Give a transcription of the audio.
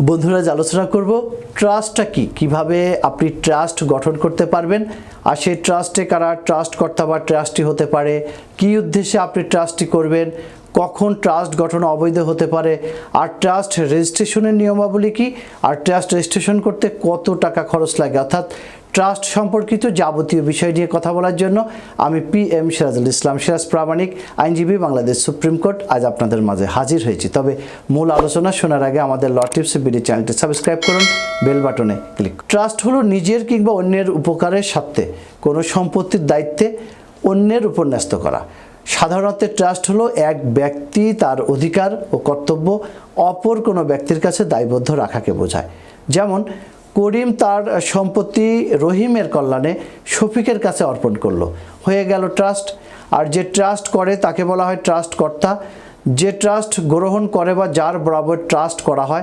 বন্ধুরা, আজ আলোচনা করব ট্রাস্টটা কি? কীভাবে আপনি ট্রাস্ট গঠন করতে পারবেন? আর সেই ট্রাস্টে কারা ট্রাস্ট কর্তা বা ট্রাস্টি হতে পারে? কি উদ্দেশ্যে আপনি ট্রাস্টটি করবেন? কখন ট্রাস্ট গঠন অবৈধ হতে পারে? আর ট্রাস্ট রেজিস্ট্রেশনের নিয়মাবলী কি? আর ট্রাস্ট রেজিস্ট্রেশন করতে কত টাকা খরচ লাগে? অর্থাৎ ট্রাস্ট সম্পর্কিত যাবতীয় বিষয় নিয়ে কথা বলার জন্য আমি পি এম সিরাজুল ইসলাম সিরাজ প্রামাণিক, আইনজীবী, বাংলাদেশ সুপ্রিম কোর্ট। আজ আপনাদের মাঝে হাজির হয়েছি। তবে মূল আলোচনা শোনার আগে আমাদের ল টিপস বিডি চ্যানেলটি সাবস্ক্রাইব করুন, বেল বাটনে ক্লিক। ট্রাস্ট হলো নিজের কিংবা অন্যের উপকারের স্বার্থে কোনো সম্পত্তির দায়িত্বে অন্যের উপর ন্যস্ত করা। সাধারণত ট্রাস্ট হলো এক ব্যক্তি তার অধিকার ও কর্তব্য অপর কোনো ব্যক্তির কাছে দায়বদ্ধ রাখাকে বোঝায়। যেমন করিম তার সম্পত্তি রহিমের কল্যাণে শফিকের কাছে অর্পণ করল। হয়ে গেল ট্রাস্ট। আর যে ট্রাস্ট করে, তাকে বলা হয় ট্রাস্ট কর্তা যে ট্রাস্ট গ্রহণ করে বা যার বরাবর ট্রাস্ট করা হয়